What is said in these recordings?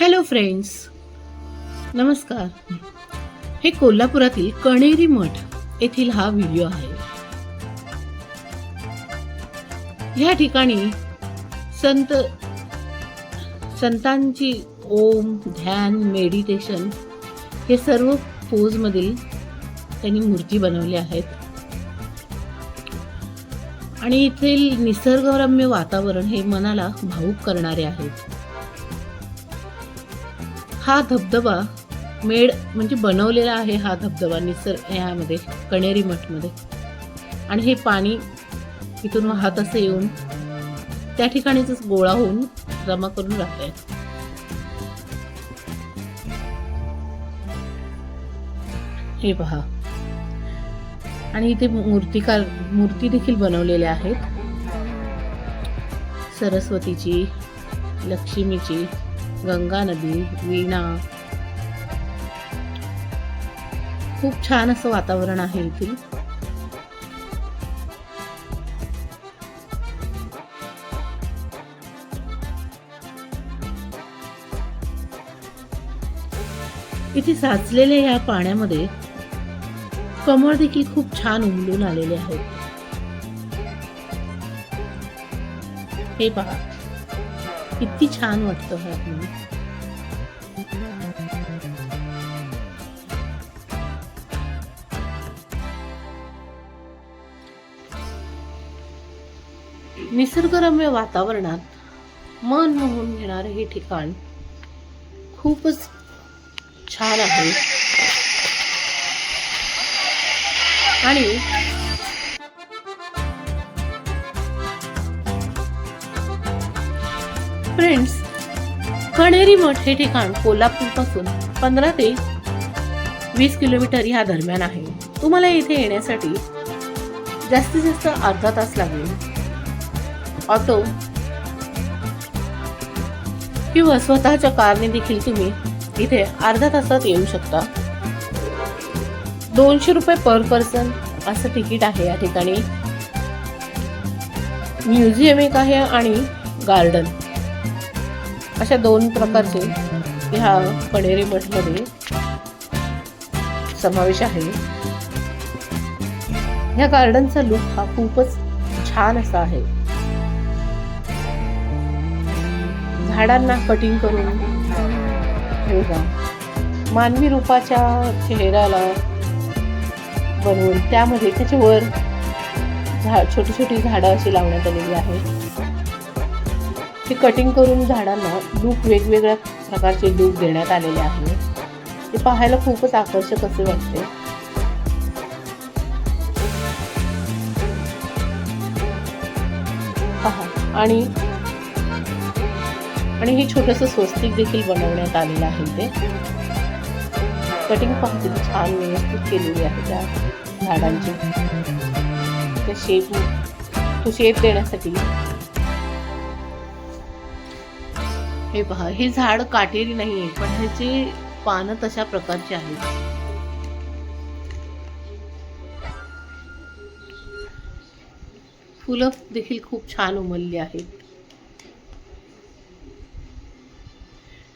Hello friends नमस्कार. हे कोल्हापुरातील कणेरी मठ येथील हा व्हिडिओ आहे. या ठिकाणी संत संतांची ओम ध्यान मेडिटेशन हे सर्व पोजमधील त्यांनी मूर्ती बनवल्या आहेत. आणि येथील निसर्गरम्य वातावरण हे मनाला भावुक करणारे आहेत. हा धबधबा मेड म्हणजे बनवलेला आहे हा धबधबा निसर्ग यामध्ये कणेरी मठमध्ये. आणि हे पाणी इथून वाहत असं येऊन त्या ठिकाणीच गोळा होऊन जमा करून राहत आहे हे पहा. आणि इथे मूर्तिकार मूर्ती देखील बनवलेल्या आहेत. सरस्वतीची लक्ष्मीची. गंगा नदी वीणा. खूप छान असं वातावरण आहे इथे. इथे साचलेल्या या पाण्यामध्ये कमळ देखील खूप छान उमलून आलेले आहेत. हे पहा. किती छान वाटतं हा निसर्गरम्य वातावरणात मन मोहून घेणारे हे ठिकाण खूपच छान आहे. आणि फ्रेंड्स कणेरी मठ हे ठिकाण कोल्हापूरपासून पंधरा ते वीस किलोमीटर ह्या दरम्यान आहे. तुम्हाला इथे येण्यासाठी जास्तीत जास्त अर्धा तास लागेल. ऑटो किंवा स्वतःच्या कारने देखील तुम्ही इथे अर्धा तासात येऊ शकता. दोनशे रुपये पर पर्सन असं तिकीट आहे या ठिकाणी. म्युझियम एक आहे आणि गार्डन. अशा दोन प्रकारचे ह्या कणेरी मठमध्ये समावेश आहे. ह्या गार्डनचा लुक हा खूपच छान असा आहे. झाडांना कटिंग करून ठेवला मानवी रूपाच्या चेहऱ्याला बनवून त्यामध्ये त्याच्यावर झा छोटी छोटी झाडं अशी लावण्यात आलेली आहेत. ते कटिंग करून झाडांना लूक वेगवेगळ्या प्रकारचे लूक देण्यात आलेले आहे ते पाहायला खूपच आकर्षक असे वाटते. पहा आणि आणि हे छोटंसं स्वस्तिक देखील बनवण्यात आलेलं आहे ते कटिंग पाहते छान व्यवस्थित केलेली आहे त्या झाडांची. त्या शेप तो शेप देण्यासाठी हे पहा हे झाड काटेरी नाहीये पण ह्याचे पानं तशा प्रकारचे आहेत. फुलं देखील खूप छान उमलली आहेत.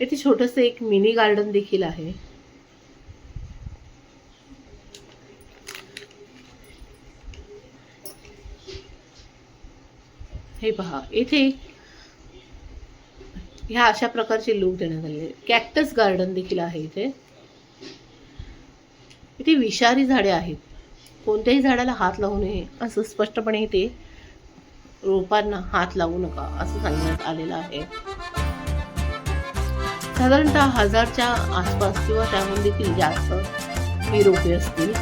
येथे छोटस एक मिनी गार्डन देखील आहे. हे पहा येथे ह्या अशा प्रकारचे लूक देण्यात आलेले कॅक्टस गार्डन देखील आहे इथे. इथे विषारी झाडे आहेत. कोणत्याही झाडाला हात लावू नये. असं स्पष्टपणे इथे रोपांना हात लावू नका असं सांगण्यात आलेलं आहे. साधारणतः हजारच्या आसपास किंवा त्याहून देखील जास्त ही रोपे असतील.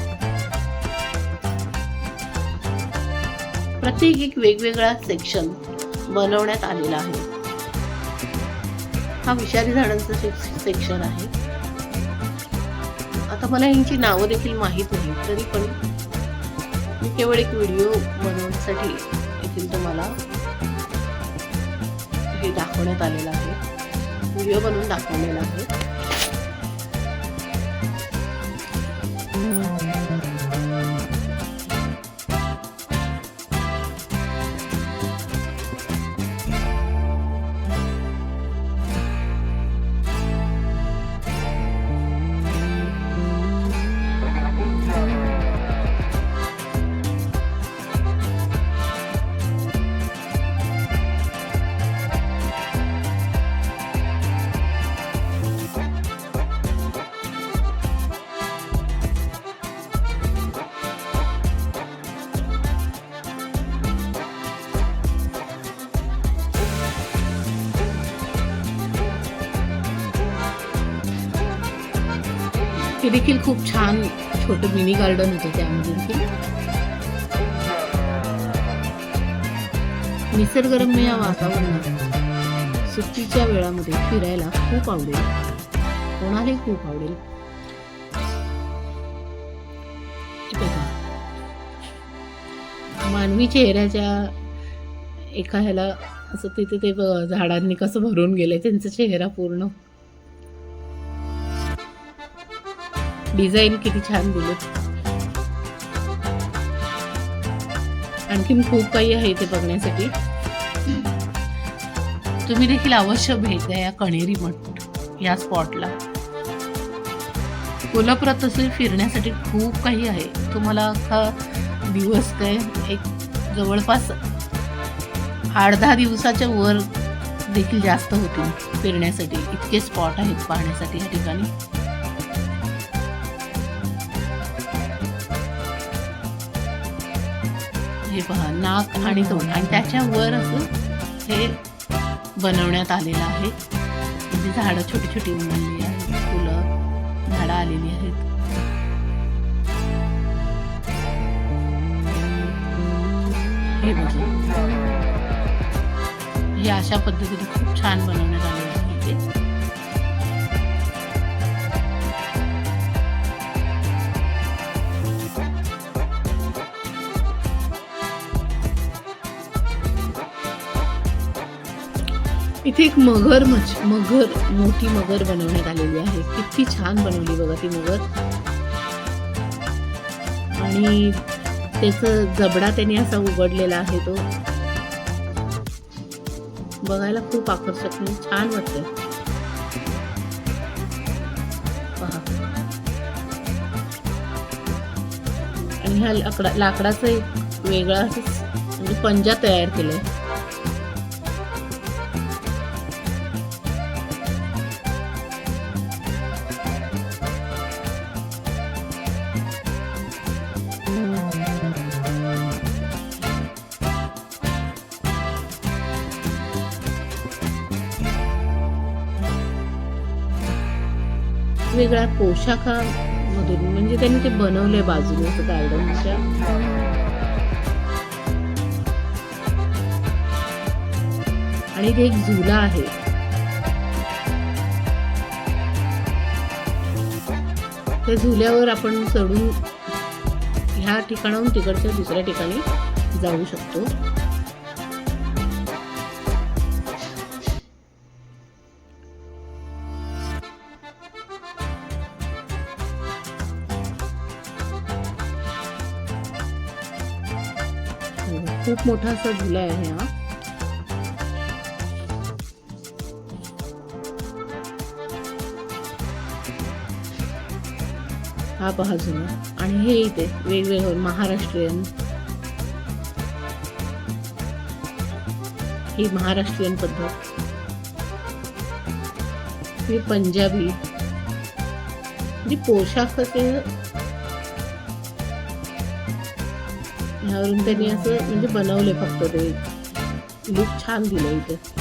प्रत्येक एक वेगवेगळा सेक्शन बनवण्यात आलेला आहे. हा विषारी झाडांचा सेक्शन आहे. आता मला यांची नावं देखील माहीत नाही तरी पण मी केवळ एक व्हिडिओ बनवण्यासाठी येथील तुम्हाला हे दाखवण्यात आलेलं आहे. व्हिडिओ बनवून दाखवलेला आहे. हे देखील खूप छान छोटं मिनी गार्डन होतं त्यामध्ये देखील निसर्गरम्य या वातावरणात सुट्टीच्या वेळामध्ये फिरायला खूप आवडेल. कोणालाही खूप आवडेल. मानवी चेहऱ्याच्या एका ह्याला असं तिथे ते झाडांनी कसं भरून गेलंय त्यांचा चेहरा पूर्ण डिझाईन किती छान बोलत आणखीन खूप काही आहे इथे बघण्यासाठी. तुम्ही देखील अवश्य भेट द्या या कणेरी मठ या स्पॉटला कोल्हापुरात तसे फिरण्यासाठी खूप काही आहे. तुम्हाला अख्खा दिवस काय एक जवळपास आठ दहा दिवसाच्या वर देखील जास्त होतील फिरण्यासाठी. इतके स्पॉट आहेत पाहण्यासाठी या ठिकाणी. हे पहा नाक आणि तोंड. आणि त्याच्यावर असं हे बनवण्यात आलेलं आहे. म्हणजे झाडं छोटी छोटी उमलली आहेत. फुलं झाडं आलेली आहेत. हे बघा. हे अशा पद्धतीने खूप छान बनवण्यात आलं इथे एक मगर मच मगर मोठी मगर बनवण्यात आलेली आहे. किती छान बनवली बघा ती मगर. आणि त्याचं जबडा त्याने असा उघडलेला आहे तो. बघायला खूप आकर्षक छान वाटतं आणि ह्या लाकडा लाकडाचं एक वेगळा म्हणजे पंजा तयार केलाय. वेगवेगळ्या पोशाखामधून म्हणजे त्यांनी ते बनवले बाजूने गार्डनच्या आणि इथे एक झुला आहे. त्या झुल्यावर आपण चढून ह्या ठिकाणाहून तिकडच्या दुसऱ्या ठिकाणी जाऊ शकतो. खूप मोठा असा झुला आहे हा. हा पहा झुला आणि हे इथे वेगवेगळे महाराष्ट्रीयन. ही महाराष्ट्रीयन पद्धत. ही पंजाबी. जी पोशाख ते ह्यावरून त्यांनी असं म्हणजे बनवले फक्त ते. लुक छान दिलं इथे.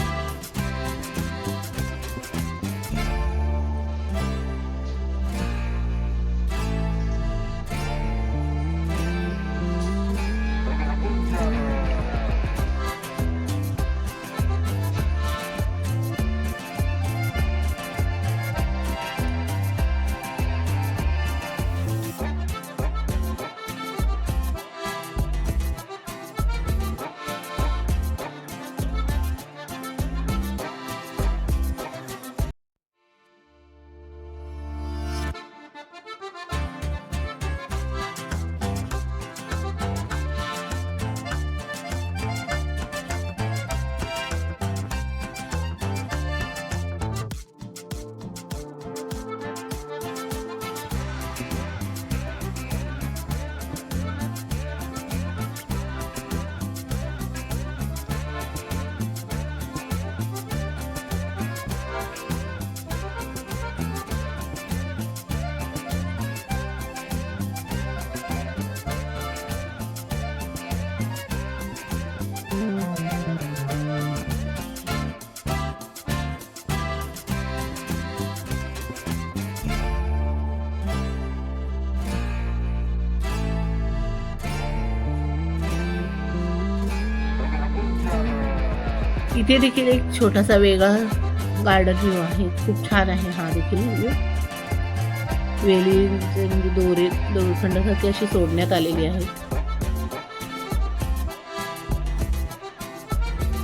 इथे देखील एक छोटासा वेगळा गार्डन व्ह्यू आहे. खूप छान आहे हा देखील व्ह्यू वेलीचे म्हणजे दोरे दोरखंडासाठी अशी सोडण्यात आलेली आहे.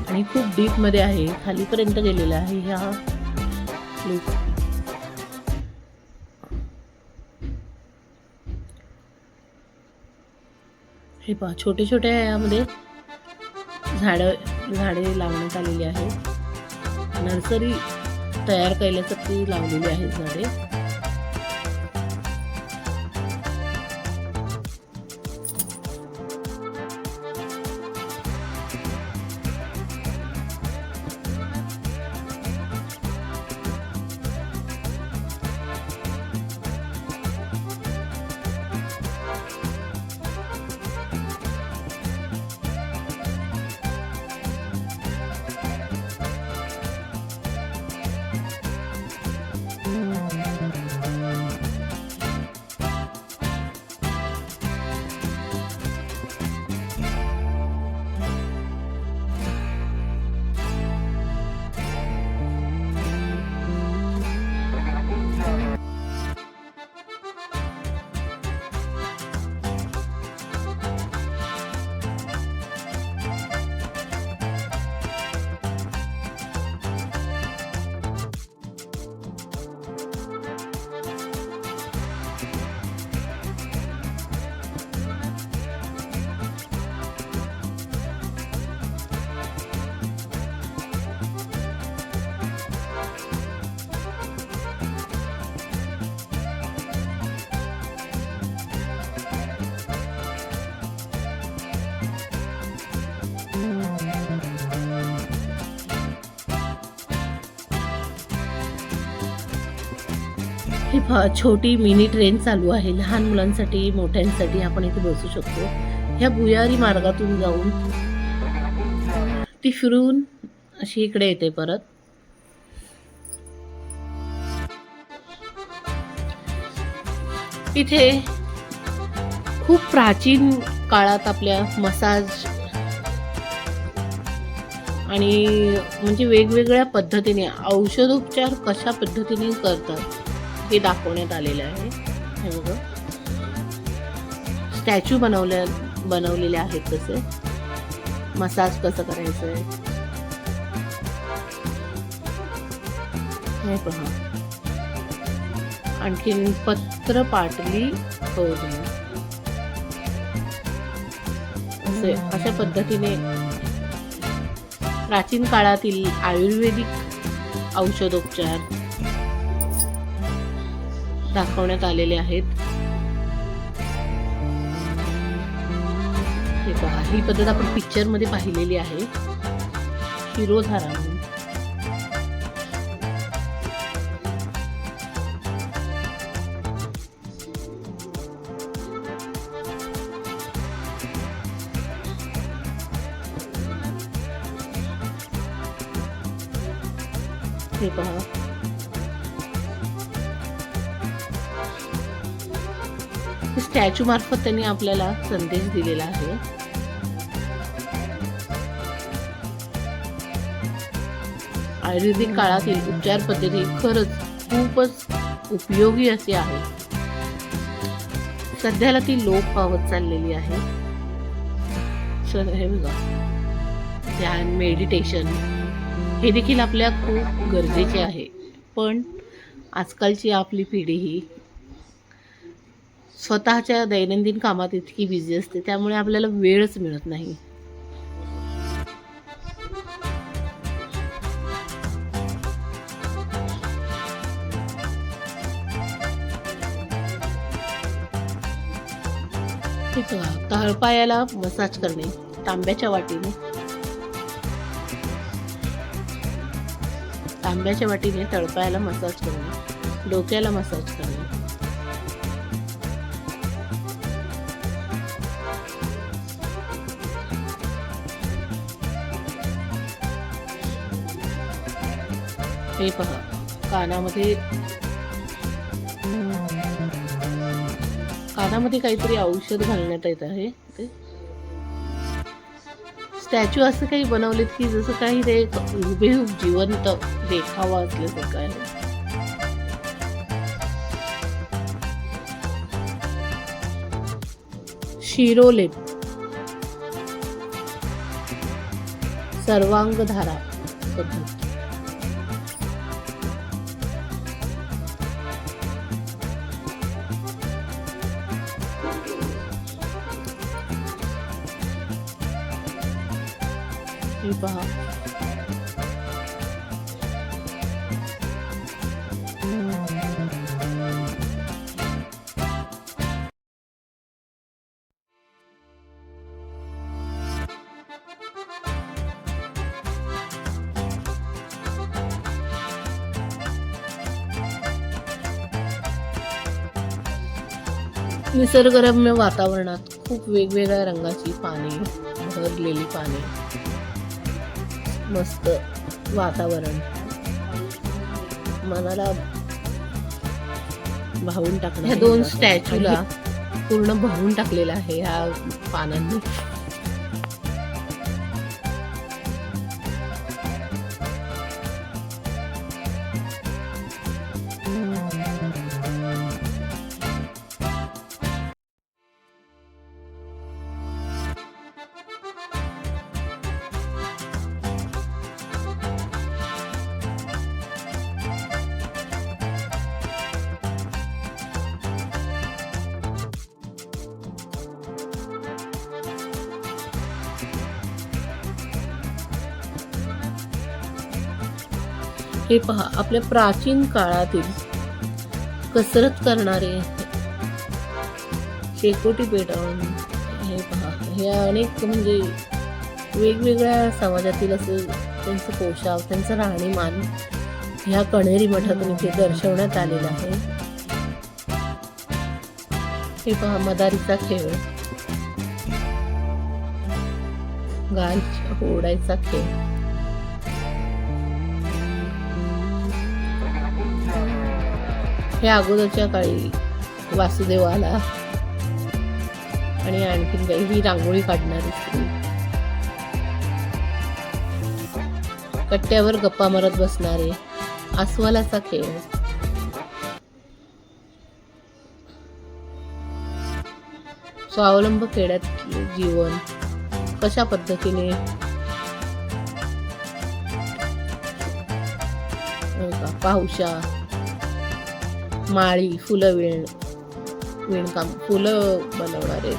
आणि खूप डीपमध्ये आहे खालीपर्यंत गेलेला आहे ह्या हे पहा छोटे छोटे यामध्ये झाडं झाडे लावण्यात आलेली आहेत. नर्सरी तयार केल्यासाठी लावलेली आहेत झाडे. छोटी मिनी ट्रेन चालू आहे. लहान मुलांसाठी मोठ्यांसाठी आपण इथे बसू शकतो. ह्या भुयारी मार्गातून जाऊन ती फिरून अशी इकडे येते परत. इथे खूप प्राचीन काळात आपल्या मसाज आणि म्हणजे वेगवेगळ्या पद्धतीने औषधोपचार कशा पद्धतीने करतात. हे दाखवण्यात आलेलं आहे. हे बघा. स्टॅच्यू बनवल्या बनवलेले आहेत तसे. मसाज कसं करायचं आहे हे पहा. आणखीन पत्र पाटली असे अशा पद्धतीने प्राचीन काळातील आयुर्वेदिक औषधोपचार दाखवण्यात आलेले आहेत. हे पहा ही पद्धत आपण पिक्चरमध्ये पाहिलेली आहे. शिरोधारा स्टॅच्यू मार्फत त्यांनी आपल्याला संदेश दिलेला आहे. आयुर्वेदिक काळातील उपचार पद्धती खरंच खूपच उपयोगी अशी आहे. सध्याला ती लोप पावत चाललेली आहे. सर हे बघा. ध्यान मेडिटेशन हे देखील आपल्या खूप गरजेचे आहे. पण आजकालची आपली पिढी ही स्वतःच्या दैनंदिन कामात इतकी बिझी असते त्यामुळे आपल्याला वेळच मिळत नाही. ठीक आहे तळपायाला मसाज करणे तांब्याच्या वाटीने. तांब्याच्या वाटीने तळपायाला मसाज करणे डोक्याला मसाज करणे. हे पहा. कानामध्ये कानामध्ये काहीतरी औषध घालण्यात येत आहे. ते स्टॅच्यू असं काही बनवलेत की जसं काही ते हुबेहूब जिवंत देखावा असल्यासारखं आहे. शिरोलेप सर्वांगधारा. पद्धत पहा. निसर्गरम्य वातावरणात खूप वेगवेगळ्या रंगाची पाने भरलेली पाने. मस्त वातावरण. मनाला भावून टाकणं ह्या दोन स्टॅच्यूला पूर्ण भरून टाकलेलं आहे ह्या पानांनी. हे पहा आपल्या प्राचीन काळातील कसरत करणारे शेकोटी पेटवून हे पहा हे अनेक म्हणजे वेगवेगळ्या समाजातील असं त्यांचं पोशाख त्यांचं राहणीमान ह्या कणेरी मठातून इथे दर्शवण्यात आलेलं आहे. हे पहा मदारीचा खेळ. गाल ओढायचा खेळ. हे अगोदरच्या काळी वासुदेव आला आणि आणखीन काही ही रांगोळी काढणारी स्त्री कट्ट्यावर गप्पा मारत बसणारे अस्वलाचा खेळ. स्वावलंब खेड्यात जीवन कशा पद्धतीने? हो का, पाहुशा माळी फुलं विण विणकाम फुलं बनवणारे.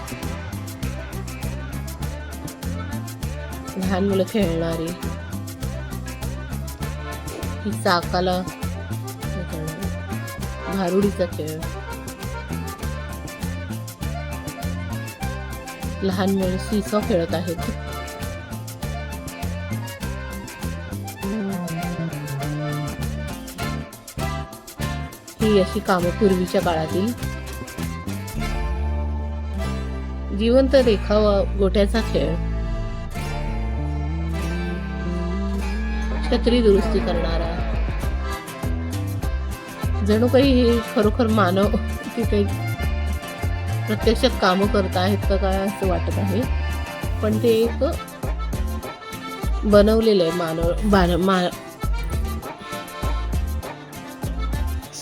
लहान मुलं खेळणारी. ही चाकाला भारुडीचा खेळ. लहान मुलं सीसॉ खेळत आहेत. ही अशी कामं पूर्वीच्या काळातील. जिवंत देखावा गोट्याचा खेळ. छत्री दुरुस्ती करणारा. जणू काही हे खरोखर मानव तिथे प्रत्यक्षात कामं करत आहेत का काय असं वाटत आहे. पण ते एक बनवलेलं आहे मानव बान मा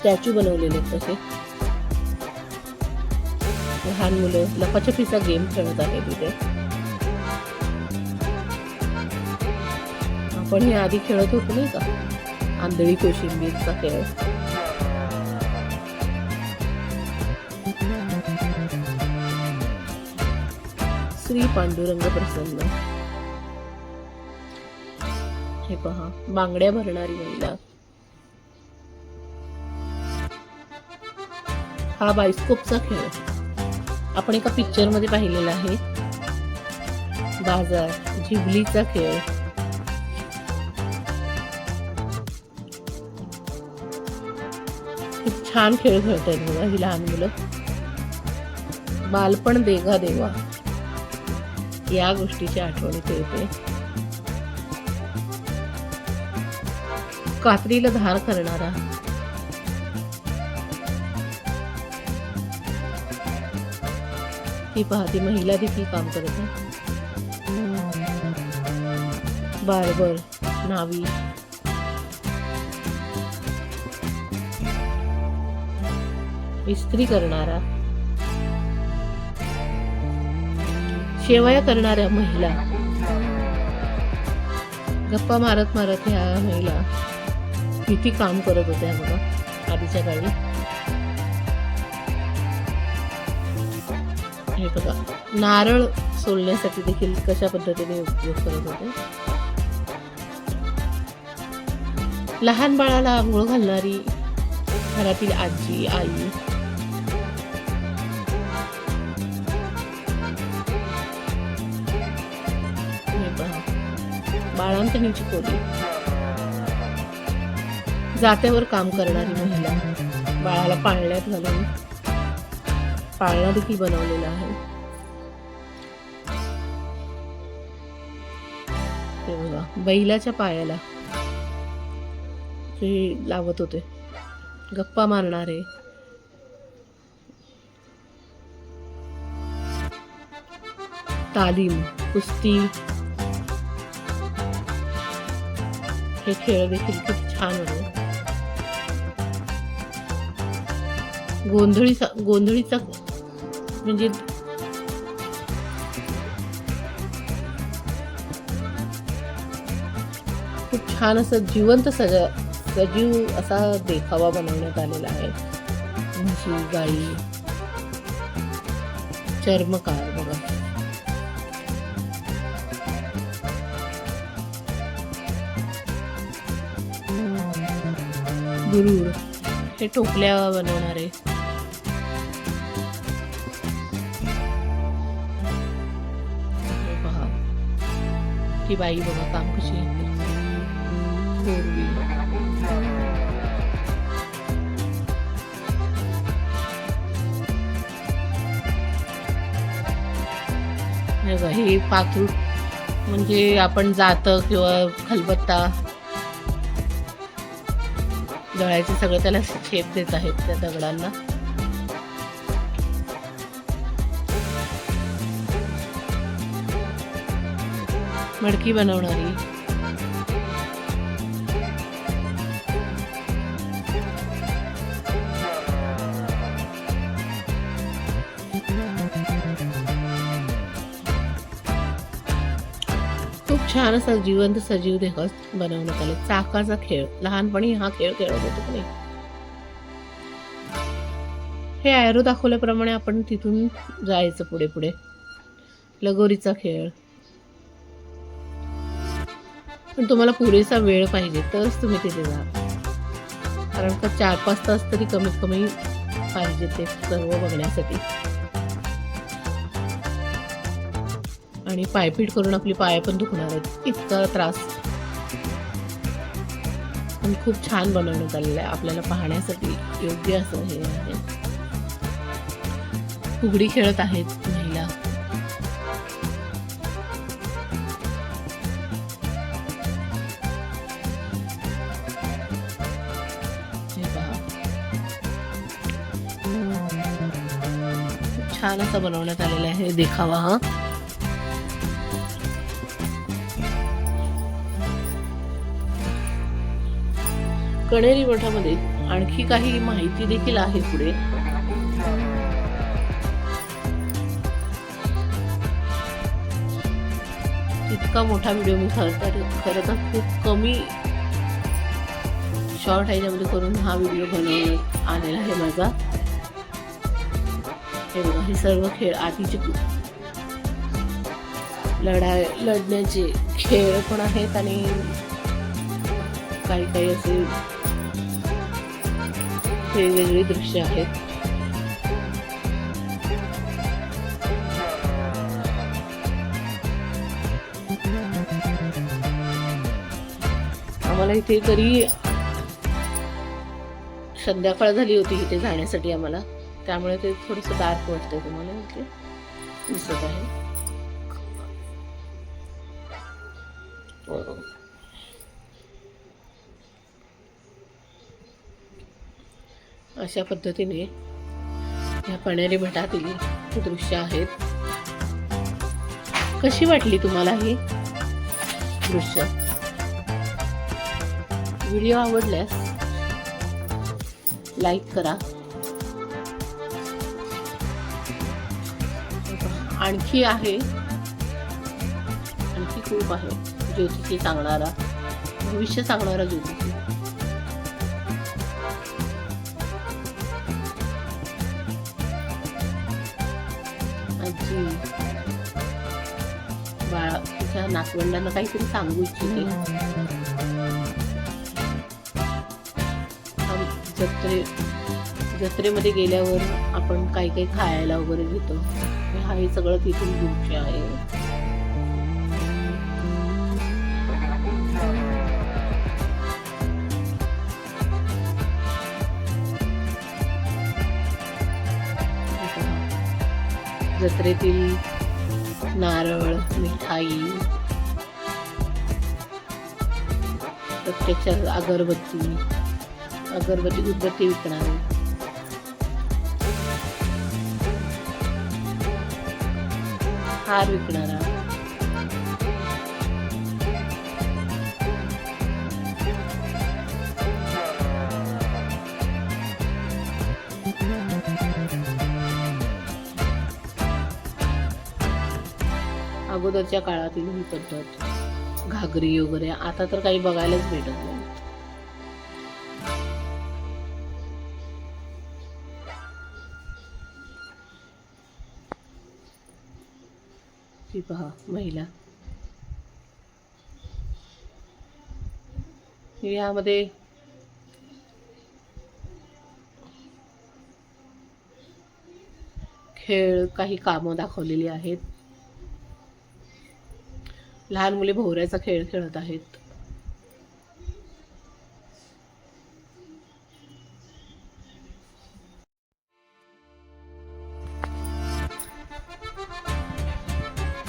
स्टॅच्यू बनवलेले आहेत तसे. लहान मुलं लपाछपीचा गेम खेळत आहे तिथे आपण हे आधी खेळत होतो नाही का? आंधळी कोशिंबीरचा खेळ. श्री पांडुरंग प्रसन्न. हे पहा बांगड्या भरणारी महिला. हा बायस्कोपचा खेळ. आपण एका पिक्चरमध्ये पाहिलेला आहे. बाजार झिबलीचा खेळ. खूप छान खेळ खेळत आहेत बघा ही लहान मुलं. बालपण देगा देवा. या गोष्टीची आठवण इथे येते. कात्रीला धार करणारा ती पाहते महिला देखील काम करत आहे. बार्बर नावी इस्त्री करणारा. शेवया करणाऱ्या महिला. गप्पा मारत मारत ह्या महिला किती काम करत होत्या बघा आधीच्या काळी. हे बघा नारळ सोलण्यासाठी देखील कशा पद्धतीने उपयोग करत होते? लहान बाळाला आंघोळ घालणारी घरातील आजी आई. बाळांतणीची खोली जात्यावर काम करणारी महिला बाळाला पाळण्यात घालून पाळणा देखील बनवलेला आहे. बघा बैलाच्या पायाला ते लावत होते. गप्पा मारणारे. तालीम कुस्ती. हे खेळ देखील खूप छान होते. गोंधळीचा गोंधळीचा म्हणजे खूप छान असं जिवंत सज सजीव असा देखावा बनवण्यात आलेला आहे. म्हशी गाई. चर्मकार बघा. गुरुड हे टोपल्या बनवणारे. की बाई बघा काम कशी हे बघा, हे पाखरू म्हणजे आपण जात किंवा खलबत्ता. दळायचे सगळं त्याला शेप देत आहेत त्या दगडांना. मडकी बनवणारी. खूप छान असा जिवंत सजीव देह बनवण्यात आले. चाकाचा खेळ. लहानपणी हा खेळ खेळत होतो तुम्ही नाही? हे ॲरो दाखवल्याप्रमाणे आपण तिथून जायचं पुढे पुढे. लगोरीचा खेळ. पण तुम्हाला पुरेसा वेळ पाहिजे तरच तुम्ही तिथे जा. कारण का चार पाच तास तरी कमीत कमी पाहिजे ते सर्व बघण्यासाठी. आणि पायपीट करून आपली पाय पण दुखणार आहेत इतका त्रास. पण खूप छान बनवण्यात आलेलं आहे आपल्याला पाहण्यासाठी योग्य असं हे आहे. फुगडी खेळत आहेत छान असं बनवण्यात आलेला आहे. देखावा हा. कणेरी मठामध्ये आणखी काही माहिती देखील आहे पुढे. इतका मोठा व्हिडिओ मी खरं तर खरं तर खूप कमी शॉर्ट ह्याच्यामध्ये करून हा व्हिडिओ बनवण्यात आलेला आहे माझा. हे बघा हे सर्व खेळ आधीचे लढाय लढण्याचे खेळ पण आहेत आणि काही काही असे वेगवेगळी दृश्य आहेत. आम्हाला इथे तरी संध्याकाळ झाली होती इथे जाण्यासाठी आम्हाला. त्यामुळे ते थोडस डार्क वाटतंय तुम्हाला इथे दिसत आहे. अशा पद्धतीने या पणेरी मठातील दृश्य आहेत. कशी वाटली तुम्हाला ही दृश्य? व्हिडिओ आवडल्यास लाईक करा. आणखी आहे. आणखी खूप आहे. ज्योतिषी सांगणारा भविष्य सांगणारा ज्योतिषी. आजी. बाळा तिच्या नातवंडांना काहीतरी सांगू इच्छिते. जत्रे जत्रेमध्ये गेल्यावर आपण काही काही खायला वगैरे घेतो? हे हा हे सगळं तिथून दृश्य आहे. जत्रेतील नारळ मिठाई प्रत्यक्षात अगरबत्ती अगरबत्ती उदबत्ती विकणारे. हार विकणारा अगोदरच्या काळातील ही पद्धत घागरी वगैरे आता तर काही बघायलाच भेटत नाही. पहा महिला. यामध्ये खेळ काही कामं दाखवलेली आहेत. लहान मुले भोवऱ्याचा खेळ खेळत आहेत.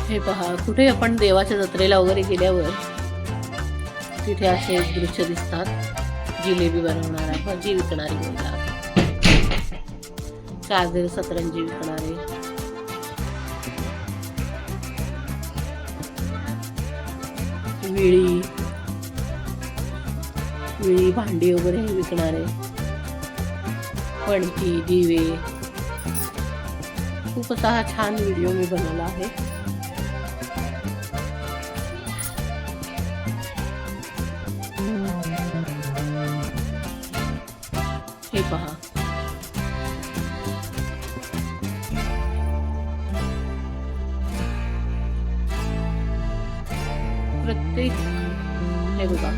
हे पहा कुठे आपण देवाच्या जत्रेला वगैरे गेल्यावर तिथे असे दृश्य दिसतात. जिलेबी बनवणारा भजी विकणारी महिला चादर सतरंजी विकणारे. विळी. विळी भांडी वगैरे हे विकणारे. पणती दिवे. खूप असा हा छान व्हिडिओ मी बनवला आहे.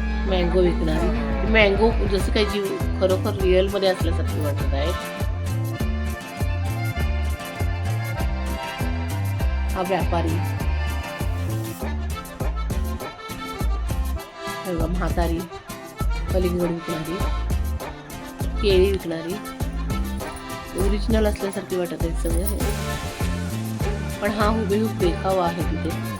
मँगो विकणारी. मँगो जसं काही जीव खरोखर रिअलमध्ये असल्यासारखी वाटत आहे. हा व्यापारी. हे म्हातारी. कलिंगड विकणारी. केळी विकणारी. ओरिजिनल असल्यासारखी वाटत आहे सगळे. पण हा हुबेहूब देखावा आहे तिथे.